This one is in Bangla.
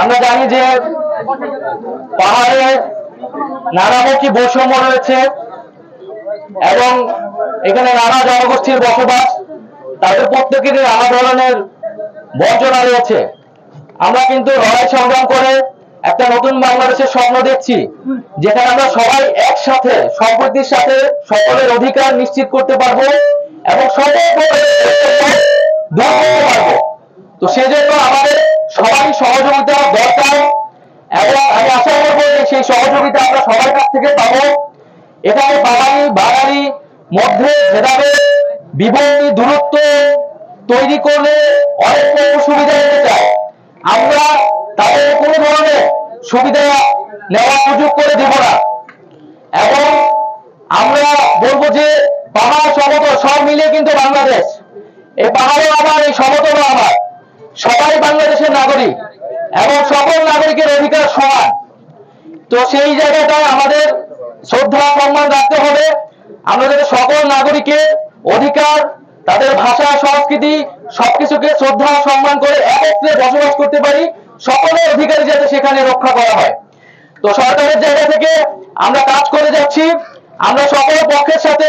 আমরা জানি যে পাহাড়ে নানামুখী বৈষম্য রয়েছে এবং এখানে নানা জনগোষ্ঠীর বসবাস, তাদের প্রত্যেকেরই নানা ধরনের বঞ্চনা রয়েছে। আমরা কিন্তু লড়াই সংগ্রাম করে একটা নতুন বাংলাদেশের স্বপ্ন দেখছি, যেখানে আমরা সবাই একসাথে, সম্প্রীতির সাথে সকলের অধিকার নিশ্চিত করতে পারব এবং সকল তো সেজন্য আমাদের সবাই সহযোগিতা দরকার এবং আমি আশা করব সেই সহযোগিতা আমরা সবার কাছ থেকে পাবো। এখানে বাঙালি বাঙালি মধ্যে ভেদাভেদ, বিভক্তি, দূরত্ব তৈরি করলে অনেক সুবিধা নিতে চায়। আমরা তাদের কোনো ধরনের সুবিধা নেওয়ার সুযোগ করে দেব না। এবং আমরা বলব যে পাহাড় সমতল সব মিলিয়ে কিন্তু বাংলাদেশ। এই পাহাড়ও আমার এই সমতলও আমার নাগরিক এবং সকল নাগরিকের অধিকার সমান। তো সেই জায়গাটায় আমাদের শ্রদ্ধা সম্মান রাখতে হবে। আমাদের সকল নাগরিকের অধিকার, তাদের ভাষা, সংস্কৃতি সবকিছুকে শ্রদ্ধা সম্মান করে একত্রে বসবাস করতে পারি, সকলের অধিকার যাতে সেখানে রক্ষা করা হয়। তো সরকারের জায়গা থেকে আমরা কাজ করে যাচ্ছি। আমরা সকল পক্ষের সাথে